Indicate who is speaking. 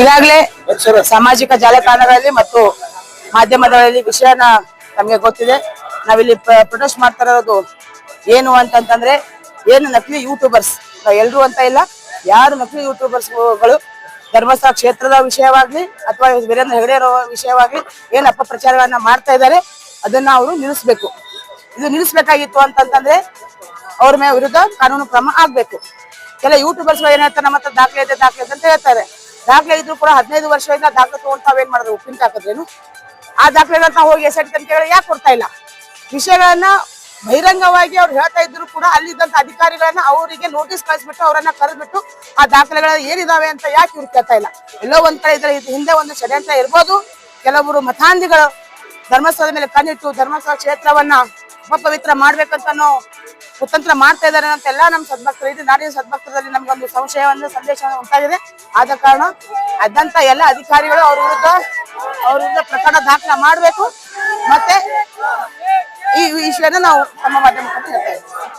Speaker 1: ಈಗಾಗಲೇ ಸಾಮಾಜಿಕ ಜಾಲತಾಣಗಳಲ್ಲಿ ಮತ್ತು ಮಾಧ್ಯಮಗಳಲ್ಲಿ ವಿಷಯನ ನಮಗೆ ಗೊತ್ತಿದೆ. ನಾವಿಲ್ಲಿ ಪ್ರೊಟೆಸ್ಟ್ ಮಾಡ್ತಾ ಇರೋದು ಏನು ಅಂತಂತಂದ್ರೆ ಏನು ನಕಲಿ ಯೂಟ್ಯೂಬರ್ಸ್ ಎಲ್ರು ಅಂತ ಇಲ್ಲ. ಯಾರು ನಕಲಿ ಯೂಟ್ಯೂಬರ್ಸ್ಗಳು ಧರ್ಮಸ್ಥಳ ಕ್ಷೇತ್ರದ ವಿಷಯವಾಗ್ಲಿ ಅಥವಾ ವೀರೇಂದ್ರ ಹೆಗಡೆ ವಿಷಯವಾಗ್ಲಿ ಏನು ಅಪಪ್ರಚಾರಗಳನ್ನ ಮಾಡ್ತಾ ಇದ್ದಾರೆ, ಅದನ್ನ ಅವರು ನಿಲ್ಲಿಸ್ಬೇಕು. ಇದು ನಿಲ್ಲಿಸ್ಬೇಕಾಗಿತ್ತು ಅಂತಂತಂದ್ರೆ ಅವ್ರ ಮೇಲೆ ವಿರುದ್ಧ ಕಾನೂನು ಕ್ರಮ ಆಗ್ಬೇಕು. ಕೆಲ ಯೂಟ್ಯೂಬರ್ಸ್ ಏನ್ ಹೇಳ್ತಾರೆ, ನಮ್ಮ ಹತ್ರ ದಾಖಲೆ ಇದೆ, ದಾಖಲೆ ಅಂತ ಹೇಳ್ತಾರೆ. ದಾಖಲೆ ಇದ್ರು ಕೂಡ ಹದಿನೈದು ವರ್ಷದಿಂದ ದಾಖಲೆ ತಗೊಂಡ್ ತಾವೇನ್ ಮಾಡಿದ್ರು? ಉಪ್ಪಿನ ಹಾಕಿದ್ರೇನು ಆ ದಾಖಲೆಗಳನ್ನ ನಾವು ಹೋಗಿ ಎಸ್ ಐ ಟಿ ತನಿಖೆಗಳು ಯಾಕೆ ಕೊಡ್ತಾ ಇಲ್ಲ? ವಿಷಯಗಳನ್ನ ಬಹಿರಂಗವಾಗಿ ಅವ್ರು ಹೇಳ್ತಾ ಇದ್ರು ಕೂಡ ಅಲ್ಲಿದ್ದಂತ ಅಧಿಕಾರಿಗಳನ್ನ ಅವರಿಗೆ ನೋಟಿಸ್ ಕಳಿಸ್ಬಿಟ್ಟು ಅವರನ್ನ ಕರೆದ್ಬಿಟ್ಟು ಆ ದಾಖಲೆಗಳ ಏನಿದಾವೆ ಅಂತ ಯಾಕೆ ಇವ್ರು ಕೇಳ್ತಾ ಇಲ್ಲ? ಎಲ್ಲೋ ಒಂದ್ ಕಡೆ ಇದ್ರೆ ಇದು ಹಿಂದೆ ಒಂದು ಷಡ್ಯಂತ್ರ ಇರ್ಬೋದು. ಕೆಲವರು ಮತಾಂಧಿಗಳು ಧರ್ಮಸ್ಥಳದ ಮೇಲೆ ಕಣ್ಣಿಟ್ಟು ಧರ್ಮಸ್ಥಳ ಕ್ಷೇತ್ರವನ್ನ ಅಪವಿತ್ರ ಮಾಡ್ಬೇಕಂತ ಕುತಂತ್ರ ಮಾಡ್ತಾ ಇದ್ದಾರೆ ಅಂತ ಎಲ್ಲ ನಮ್ಮ ಸದ್ಭಕ್ತರು ಇದೆ ನಾಡಿನ ಸದ್ಭಕ್ತರಲ್ಲಿ ನಮ್ಗೊಂದು ಸಂಶಯವನ್ನು ಸಂದೇಶ ಉಂಟಾಗಿದೆ. ಆದ ಕಾರಣ ಅದಂತ ಎಲ್ಲ ಅಧಿಕಾರಿಗಳು ಅವ್ರ ವಿರುದ್ಧ ಅವ್ರ ಪ್ರಕರಣ ದಾಖಲೆ ಮಾಡಬೇಕು. ಮತ್ತೆ ಈ ವಿಷಯನ ನಾವು ತಮ್ಮ ಮಾಧ್ಯಮಕ್ಕೆ ಹೇಳ್ತಾ ಇದ್ದೀವಿ.